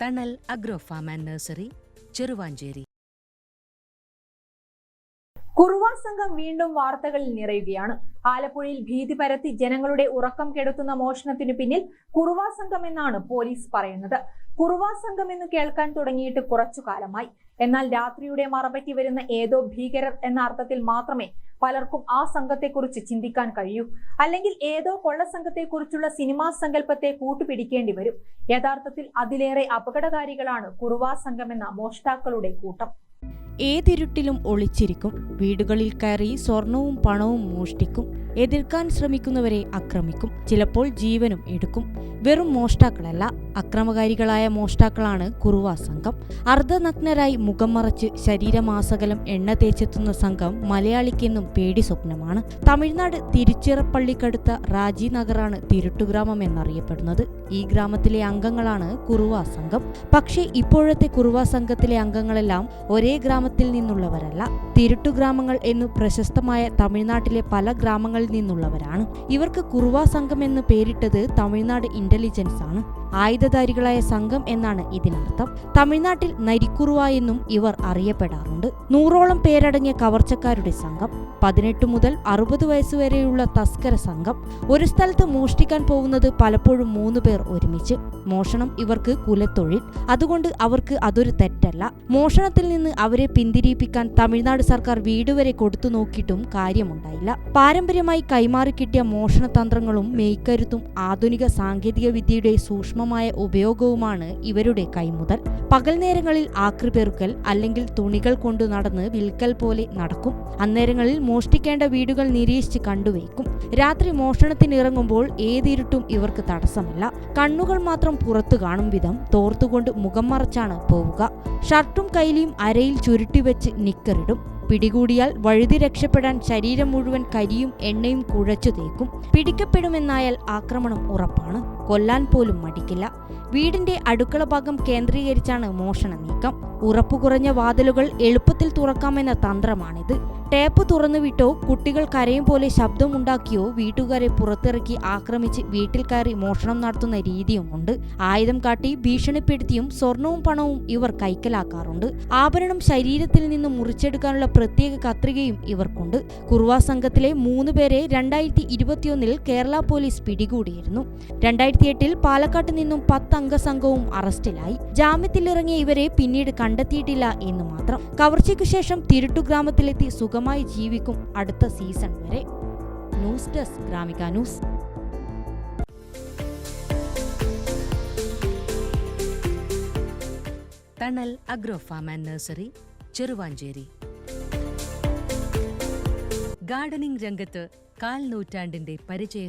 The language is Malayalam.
Thanal agro farm and nursery Cheruvanchery Kuruva സംഘം വീണ്ടും വാർത്തകളിൽ നിറയുകയാണ്. ആലപ്പുഴയിൽ ഭീതി പരത്തി ജനങ്ങളുടെ ഉറക്കം കെടുത്തുന്ന മോഷണത്തിനു പിന്നിൽ കുറുവാ സംഘം എന്നാണ് പോലീസ് പറയുന്നത്. കുറുവാ സംഘം എന്ന് കേൾക്കാൻ തുടങ്ങിയിട്ട് കുറച്ചു കാലമായി. എന്നാൽ രാത്രിയുടെ മറപറ്റി വരുന്ന ഏതോ ഭീകരർ എന്ന അർത്ഥത്തിൽ മാത്രമേ പലർക്കും ആ സംഘത്തെക്കുറിച്ച് ചിന്തിക്കാൻ കഴിയൂ. അല്ലെങ്കിൽ ഏതോ കൊള്ള സംഘത്തെക്കുറിച്ചുള്ള സിനിമാ സങ്കല്പത്തെ കൂട്ടുപിടിക്കേണ്ടി വരും. യഥാർത്ഥത്തിൽ അതിലേറെ അപകടകാരികളാണ് കുറുവാ സംഘമെന്ന മോഷ്ടാക്കളുടെ കൂട്ടം. ഏതിരുട്ടിലും ഒളിച്ചിരിക്കും. വീടുകളിൽ കയറി സ്വർണവും പണവും മോഷ്ടിക്കും. എതിർക്കാൻ ശ്രമിക്കുന്നവരെ ആക്രമിക്കും. ചിലപ്പോൾ ജീവനും എടുക്കും. വെറും മോഷ്ടാക്കളല്ല അക്രമകാരികളായ മോഷ്ടാക്കളാണ് കുറുവ സംഘം. അർദ്ധനഗ്നരായി മുഖം മറച്ച് ശരീരമാസകലം എണ്ണ തേച്ചെത്തുന്ന സംഘം മലയാളിക്കെന്നും പേടി സ്വപ്നമാണ്. തമിഴ്നാട് തിരുച്ചിറപ്പള്ളിക്കടുത്ത റാജി നഗറാണ് തിരുട്ടുഗ്രാമം എന്നറിയപ്പെടുന്നത്. ഈ ഗ്രാമത്തിലെ അംഗങ്ങളാണ് കുറുവ സംഘം. പക്ഷേ ഇപ്പോഴത്തെ കുറുവ സംഘത്തിലെ അംഗങ്ങളെല്ലാം ഒരേ ഗ്രാമത്തിൽ നിന്നുള്ളവരല്ല. തിരുട്ടുഗ്രാമങ്ങൾ എന്നു പ്രശസ്തമായ തമിഴ്നാട്ടിലെ പല ഗ്രാമങ്ങളിൽ നിന്നുള്ളവരാണ്. ഇവർക്ക് കുറുവാ സംഘം എന്ന് പേരിട്ടത് തമിഴ്നാട് ഇന്റലിജൻസ് ആണ്. ആയുധധാരികളായ സംഘം എന്നാണ് ഇതിനർത്ഥം. തമിഴ്നാട്ടിൽ നരിക്കുറുവ എന്നും ഇവർ അറിയപ്പെടാറുണ്ട്. നൂറോളം പേരടങ്ങിയ കവർച്ചക്കാരുടെ സംഘം പതിനെട്ട് മുതൽ അറുപത് വയസ്സുവരെയുള്ള തസ്കര സംഘം ഒരു സ്ഥലത്ത് മോഷ്ടിക്കാൻ പോകുന്നത് പലപ്പോഴും മൂന്ന് പേർ ഒരുമിച്ച്. മോഷണം ഇവർക്ക് കുലത്തൊഴിൽ അതുകൊണ്ട് അവർക്ക് അതൊരു തെറ്റല്ല. മോഷണത്തിൽ നിന്ന് അവരെ പിന്തിരിപ്പിക്കാൻ തമിഴ്നാട് സർക്കാർ വീട് വരെ കൊടുത്തു നോക്കിയിട്ടും കാര്യമുണ്ടായില്ല. പാരമ്പര്യമായി കൈമാറി കിട്ടിയ മോഷണതന്ത്രങ്ങളും മേയ്ക്കരുത്തും ആധുനിക സാങ്കേതിക വിദ്യയുടെ സൂക്ഷ്മമായ ഉപയോഗവുമാണ് ഇവരുടെ കൈമുതൽ. പകൽ നേരങ്ങളിൽ ആക്രിപെറുക്കൽ അല്ലെങ്കിൽ തുണികൾ കൊണ്ടു നടന്ന് വിൽക്കൽ പോലെ നടക്കും. അന്നേരങ്ങളിൽ മോഷ്ടിക്കേണ്ട വീടുകൾ നിരീക്ഷിച്ച് കണ്ടുവയ്ക്കും. രാത്രി മോഷണത്തിനിറങ്ങുമ്പോൾ ഏതിരുട്ടും ഇവർക്ക് തടസ്സമല്ല. കണ്ണുകൾ മാത്രം പുറത്തു കാണും വിധം തോർത്തുകൊണ്ട് മുഖം മറച്ചാണ് പോവുക. ഷർട്ടും കൈലിയും അരയിൽ ചുരുട്ടിവെച്ച് നിക്കറിടും. പിടികൂടിയാൽ വഴുതി രക്ഷപ്പെടാൻ ശരീരം മുഴുവൻ കരിയും എണ്ണയും കുഴച്ചു തേക്കും. പിടിക്കപ്പെടുമെന്നായാൽ ആക്രമണം ഉറപ്പാണ്. കൊല്ലാൻ പോലും മടിക്കില്ല. വീടിന്റെ അടുക്കള ഭാഗം കേന്ദ്രീകരിച്ചാണ് മോഷണ നീക്കം ഉറപ്പു കുറഞ്ഞ വാതിലുകൾ എളുപ്പത്തിൽ തുറക്കാമെന്ന തന്ത്രമാണിത്. ടേപ്പ് തുറന്നുവിട്ടോ കുട്ടികൾ കരയും പോലെ ശബ്ദമുണ്ടാക്കിയോ വീട്ടുകാരെ പുറത്തിറക്കി ആക്രമിച്ച് വീട്ടിൽ കയറി മോഷണം നടത്തുന്ന രീതിയുമുണ്ട് ആയുധം കാട്ടി ഭീഷണിപ്പെടുത്തിയും സ്വർണവും പണവും ഇവർ കൈക്കലാക്കാറുണ്ട്. ആഭരണം ശരീരത്തിൽ നിന്ന് മുറിച്ചെടുക്കാനുള്ള പ്രത്യേക കത്രികയും ഇവർക്കുണ്ട്. കുറുവ സംഘത്തിലെ മൂന്ന് പേരെ രണ്ടായിരത്തി ഇരുപത്തിയൊന്നിൽ കേരള പോലീസ് പിടികൂടിയിരുന്നു. രണ്ടായിരത്തി എട്ടിൽ പാലക്കാട്ട് നിന്നും പത്തംഗ സംഘവും അറസ്റ്റിലായി. ജാമ്യത്തിലിറങ്ങിയ ഇവരെ പിന്നീട് കണ്ടെത്തിയിട്ടില്ല എന്ന് മാത്രം. കവർച്ചയ്ക്കു ശേഷം തിരുട്ടു ഗ്രാമത്തിലെത്തി സുഖമായി ജീവിക്കും അടുത്ത സീസൺ വരെ. News desk Gramika news. Thanal nursery Cheruvanchery. രംഗത്ത് കാൽ നൂറ്റാണ്ടിന്റെ പരിചയ